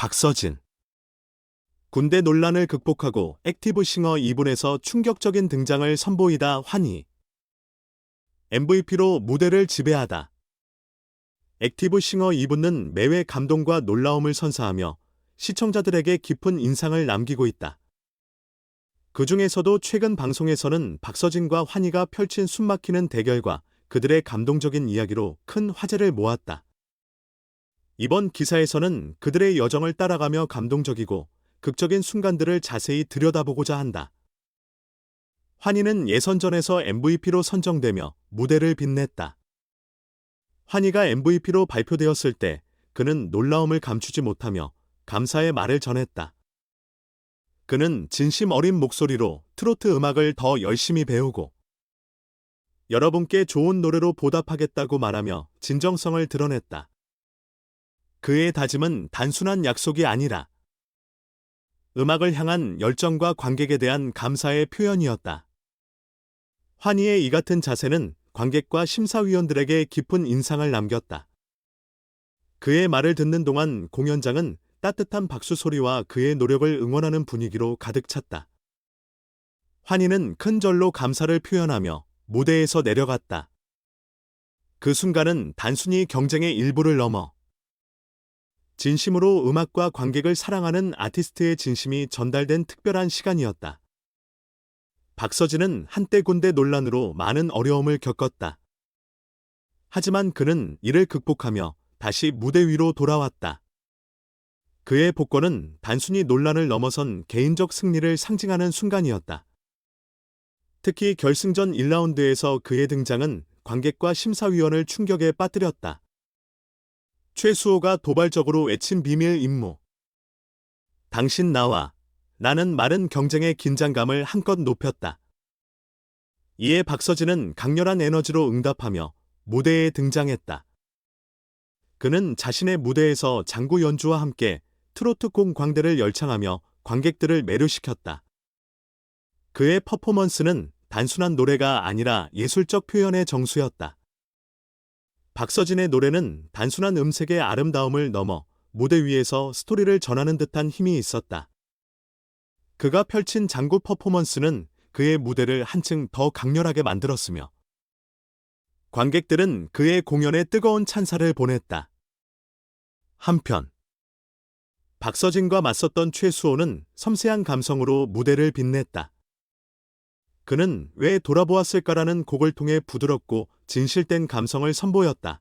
박서진. 군대 논란을 극복하고 액티브 싱어 2분에서 충격적인 등장을 선보이다 환희. MVP로 무대를 지배하다. 액티브 싱어 2분은 매회 감동과 놀라움을 선사하며 시청자들에게 깊은 인상을 남기고 있다. 그 중에서도 최근 방송에서는 박서진과 환희가 펼친 숨막히는 대결과 그들의 감동적인 이야기로 큰 화제를 모았다. 이번 기사에서는 그들의 여정을 따라가며 감동적이고 극적인 순간들을 자세히 들여다보고자 한다. 환희는 예선전에서 MVP로 선정되며 무대를 빛냈다. 환희가 MVP로 발표되었을 때 그는 놀라움을 감추지 못하며 감사의 말을 전했다. 그는 진심 어린 목소리로 트로트 음악을 더 열심히 배우고 여러분께 좋은 노래로 보답하겠다고 말하며 진정성을 드러냈다. 그의 다짐은 단순한 약속이 아니라 음악을 향한 열정과 관객에 대한 감사의 표현이었다. 환희의 이 같은 자세는 관객과 심사위원들에게 깊은 인상을 남겼다. 그의 말을 듣는 동안 공연장은 따뜻한 박수 소리와 그의 노력을 응원하는 분위기로 가득 찼다. 환희는 큰 절로 감사를 표현하며 무대에서 내려갔다. 그 순간은 단순히 경쟁의 일부를 넘어 진심으로 음악과 관객을 사랑하는 아티스트의 진심이 전달된 특별한 시간이었다. 박서진은 한때 군대 논란으로 많은 어려움을 겪었다. 하지만 그는 이를 극복하며 다시 무대 위로 돌아왔다. 그의 복권은 단순히 논란을 넘어선 개인적 승리를 상징하는 순간이었다. 특히 결승전 1라운드에서 그의 등장은 관객과 심사위원을 충격에 빠뜨렸다. 최수호가 도발적으로 외친 비밀 임무. 당신 나와 나는 마른 경쟁의 긴장감을 한껏 높였다. 이에 박서진은 강렬한 에너지로 응답하며 무대에 등장했다. 그는 자신의 무대에서 장구 연주와 함께 트로트콩 광대를 열창하며 관객들을 매료시켰다. 그의 퍼포먼스는 단순한 노래가 아니라 예술적 표현의 정수였다. 박서진의 노래는 단순한 음색의 아름다움을 넘어 무대 위에서 스토리를 전하는 듯한 힘이 있었다. 그가 펼친 장구 퍼포먼스는 그의 무대를 한층 더 강렬하게 만들었으며 관객들은 그의 공연에 뜨거운 찬사를 보냈다. 한편 박서진과 맞섰던 최수호는 섬세한 감성으로 무대를 빛냈다. 그는 왜 돌아보았을까라는 곡을 통해 부드럽고 진실된 감성을 선보였다.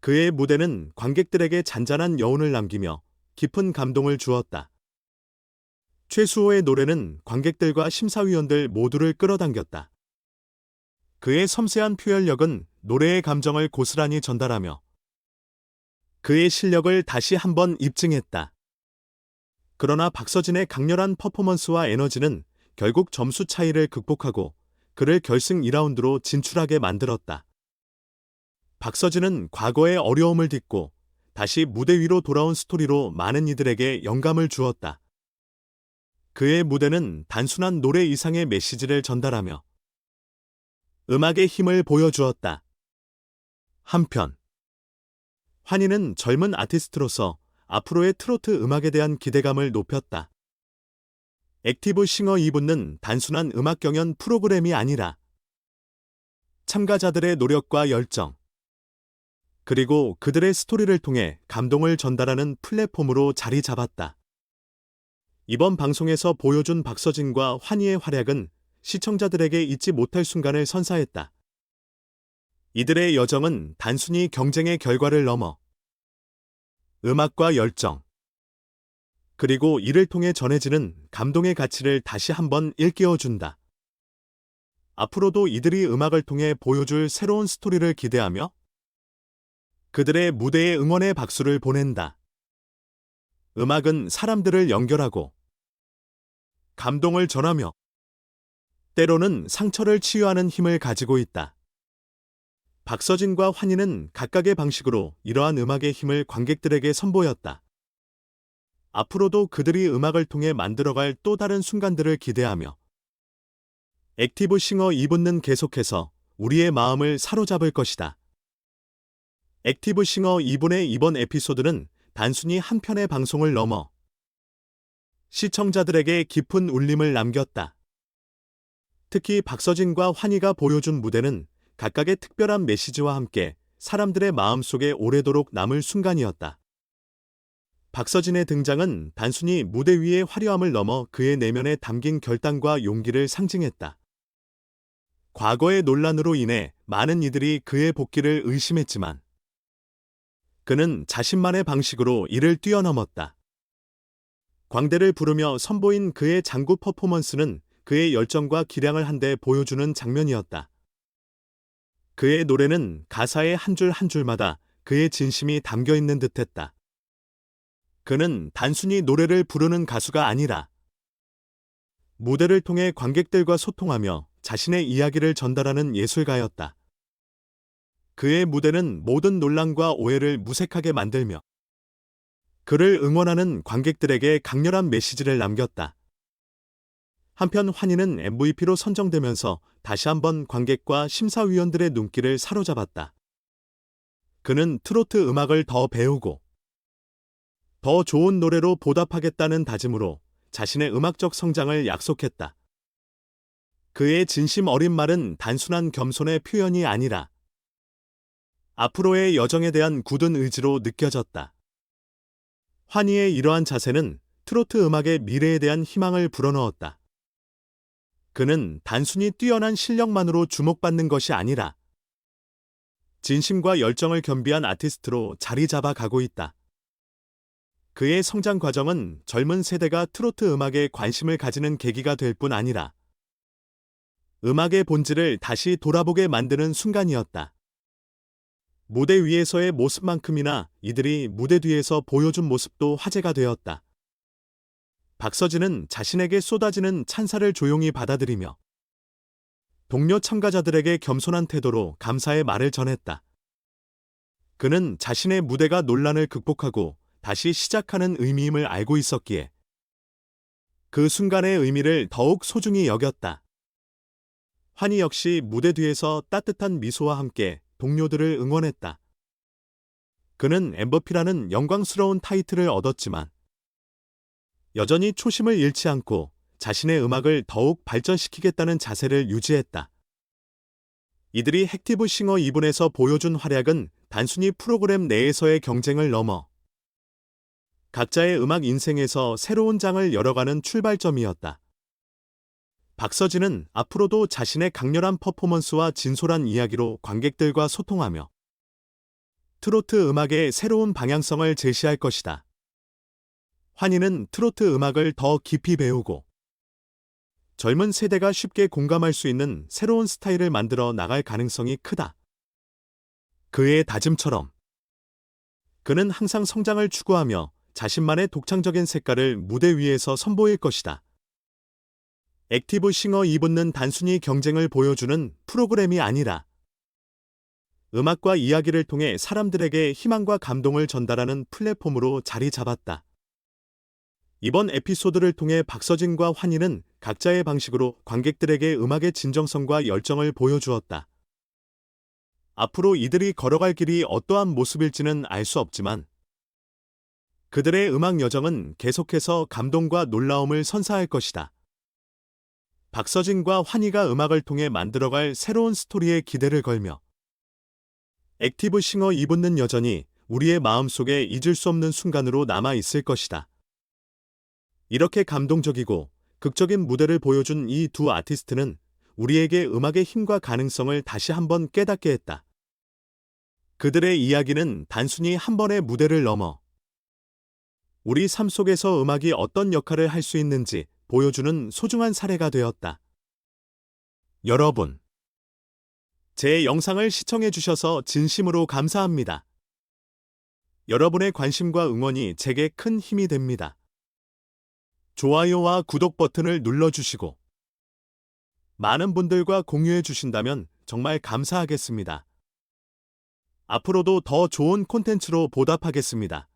그의 무대는 관객들에게 잔잔한 여운을 남기며 깊은 감동을 주었다. 최수호의 노래는 관객들과 심사위원들 모두를 끌어당겼다. 그의 섬세한 표현력은 노래의 감정을 고스란히 전달하며 그의 실력을 다시 한번 입증했다. 그러나 박서진의 강렬한 퍼포먼스와 에너지는 결국 점수 차이를 극복하고 그를 결승 2라운드로 진출하게 만들었다. 박서진은 과거의 어려움을 딛고 다시 무대 위로 돌아온 스토리로 많은 이들에게 영감을 주었다. 그의 무대는 단순한 노래 이상의 메시지를 전달하며 음악의 힘을 보여주었다. 한편 환희는 젊은 아티스트로서 앞으로의 트로트 음악에 대한 기대감을 높였다. 액티브 싱어 2분은 단순한 음악 경연 프로그램이 아니라 참가자들의 노력과 열정, 그리고 그들의 스토리를 통해 감동을 전달하는 플랫폼으로 자리 잡았다. 이번 방송에서 보여준 박서진과 환희의 활약은 시청자들에게 잊지 못할 순간을 선사했다. 이들의 여정은 단순히 경쟁의 결과를 넘어 음악과 열정, 그리고 이를 통해 전해지는 감동의 가치를 다시 한번 일깨워 준다. 앞으로도 이들이 음악을 통해 보여줄 새로운 스토리를 기대하며 그들의 무대에 응원의 박수를 보낸다. 음악은 사람들을 연결하고 감동을 전하며 때로는 상처를 치유하는 힘을 가지고 있다. 박서진과 환희는 각각의 방식으로 이러한 음악의 힘을 관객들에게 선보였다. 앞으로도 그들이 음악을 통해 만들어갈 또 다른 순간들을 기대하며 액티브 싱어 2분는 계속해서 우리의 마음을 사로잡을 것이다. 액티브 싱어 2분의 이번 에피소드는 단순히 한 편의 방송을 넘어 시청자들에게 깊은 울림을 남겼다. 특히 박서진과 환희가 보여준 무대는 각각의 특별한 메시지와 함께 사람들의 마음속에 오래도록 남을 순간이었다. 박서진의 등장은 단순히 무대 위의 화려함을 넘어 그의 내면에 담긴 결단과 용기를 상징했다. 과거의 논란으로 인해 많은 이들이 그의 복귀를 의심했지만 그는 자신만의 방식으로 이를 뛰어넘었다. 광대를 부르며 선보인 그의 장구 퍼포먼스는 그의 열정과 기량을 한데 보여주는 장면이었다. 그의 노래는 가사의 한 줄한 줄마다 그의 진심이 담겨 있는 듯했다. 그는 단순히 노래를 부르는 가수가 아니라 무대를 통해 관객들과 소통하며 자신의 이야기를 전달하는 예술가였다. 그의 무대는 모든 논란과 오해를 무색하게 만들며 그를 응원하는 관객들에게 강렬한 메시지를 남겼다. 한편 환희는 MVP로 선정되면서 다시 한번 관객과 심사위원들의 눈길을 사로잡았다. 그는 트로트 음악을 더 배우고 더 좋은 노래로 보답하겠다는 다짐으로 자신의 음악적 성장을 약속했다. 그의 진심 어린 말은 단순한 겸손의 표현이 아니라 앞으로의 여정에 대한 굳은 의지로 느껴졌다. 환희의 이러한 자세는 트로트 음악의 미래에 대한 희망을 불어넣었다. 그는 단순히 뛰어난 실력만으로 주목받는 것이 아니라 진심과 열정을 겸비한 아티스트로 자리 잡아 가고 있다. 그의 성장 과정은 젊은 세대가 트로트 음악에 관심을 가지는 계기가 될 뿐 아니라 음악의 본질을 다시 돌아보게 만드는 순간이었다. 무대 위에서의 모습만큼이나 이들이 무대 뒤에서 보여준 모습도 화제가 되었다. 박서진은 자신에게 쏟아지는 찬사를 조용히 받아들이며 동료 참가자들에게 겸손한 태도로 감사의 말을 전했다. 그는 자신의 무대가 논란을 극복하고 다시 시작하는 의미임을 알고 있었기에 그 순간의 의미를 더욱 소중히 여겼다. 환희 역시 무대 뒤에서 따뜻한 미소와 함께 동료들을 응원했다. 그는 엠버피라는 영광스러운 타이틀을 얻었지만 여전히 초심을 잃지 않고 자신의 음악을 더욱 발전시키겠다는 자세를 유지했다. 이들이 핵티브 싱어 2분에서 보여준 활약은 단순히 프로그램 내에서의 경쟁을 넘어 각자의 음악 인생에서 새로운 장을 열어가는 출발점이었다. 박서진은 앞으로도 자신의 강렬한 퍼포먼스와 진솔한 이야기로 관객들과 소통하며 트로트 음악의 새로운 방향성을 제시할 것이다. 환희는 트로트 음악을 더 깊이 배우고 젊은 세대가 쉽게 공감할 수 있는 새로운 스타일을 만들어 나갈 가능성이 크다. 그의 다짐처럼 그는 항상 성장을 추구하며 자신만의 독창적인 색깔을 무대 위에서 선보일 것이다. 액티브 싱어 2분는 단순히 경쟁을 보여주는 프로그램이 아니라 음악과 이야기를 통해 사람들에게 희망과 감동을 전달하는 플랫폼으로 자리 잡았다. 이번 에피소드를 통해 박서진과 환희는 각자의 방식으로 관객들에게 음악의 진정성과 열정을 보여주었다. 앞으로 이들이 걸어갈 길이 어떠한 모습일지는 알 수 없지만 그들의 음악 여정은 계속해서 감동과 놀라움을 선사할 것이다. 박서진과 환희가 음악을 통해 만들어갈 새로운 스토리에 기대를 걸며 액티브 싱어 2분는 여전히 우리의 마음속에 잊을 수 없는 순간으로 남아 있을 것이다. 이렇게 감동적이고 극적인 무대를 보여준 이 두 아티스트는 우리에게 음악의 힘과 가능성을 다시 한번 깨닫게 했다. 그들의 이야기는 단순히 한 번의 무대를 넘어 우리 삶 속에서 음악이 어떤 역할을 할 수 있는지 보여주는 소중한 사례가 되었다. 여러분, 제 영상을 시청해 주셔서 진심으로 감사합니다. 여러분의 관심과 응원이 제게 큰 힘이 됩니다. 좋아요와 구독 버튼을 눌러주시고, 많은 분들과 공유해 주신다면 정말 감사하겠습니다. 앞으로도 더 좋은 콘텐츠로 보답하겠습니다.